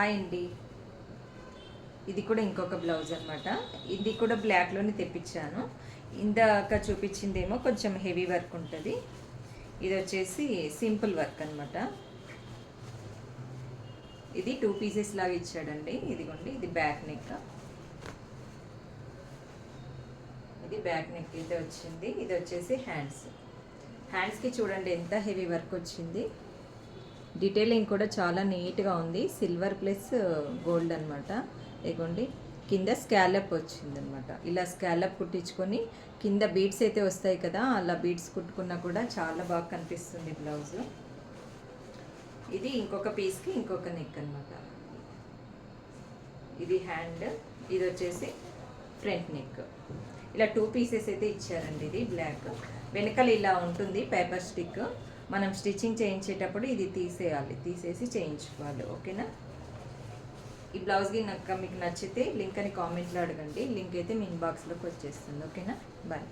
Hi అండి. ఇది కూడా ఇంకొక బ్లౌజ్ అనమాట ఇది కూడా బ్లాక్లోనే తెప్పించాను. ఇందాక చూపించిందేమో కొంచెం హెవీ వర్క్ ఉంటుంది. ఇది వచ్చేసి సింపుల్ వర్క్ అనమాట ఇది టూ పీసెస్ లాగా ఇచ్చాడండి. ఇదిగోండి ఇది బ్యాక్ నెక్ ఇది బ్యాక్ నెక్ అయితే వచ్చింది. ఇది వచ్చేసి హ్యాండ్స్ హ్యాండ్స్కి చూడండి ఎంత హెవీ వర్క్ వచ్చింది. డీటెయిలింగ్ కూడా చాలా నీట్గా ఉంది. సిల్వర్ ప్లస్ గోల్డ్ అనమాట ఇదిగోండి. కింద స్కాలప్ వచ్చిందనమాట ఇలా స్కాలప్ కుట్టించుకొని కింద బీడ్స్ అయితే వస్తాయి కదా అలా బీడ్స్ కుట్టుకున్నా కూడా చాలా బాగా కనిపిస్తుంది బ్లౌజ్ ఇది ఇంకొక పీస్కి ఇంకొక నెక్ అనమాట ఇది హ్యాండ్ ఇది వచ్చేసి ఫ్రంట్ నెక్ ఇలా టూ పీసెస్ అయితే ఇచ్చారండి ఇది బ్లాక్. వెనకాల ఇలా ఉంటుంది పేపర్ స్టిక్. మనం స్టిచ్చింగ్ చేయించేటప్పుడు ఇది తీసేయాలి. తీసేసి చేయించుకోవాలి. ఓకేనా? ఈ బ్లౌజ్కి నాకు మీకు నచ్చితే లింక్ అని కామెంట్లో అడగండి. లింక్ అయితే మీ ఇన్బాక్స్లోకి వచ్చేస్తుంది. ఓకేనా? బాయ్.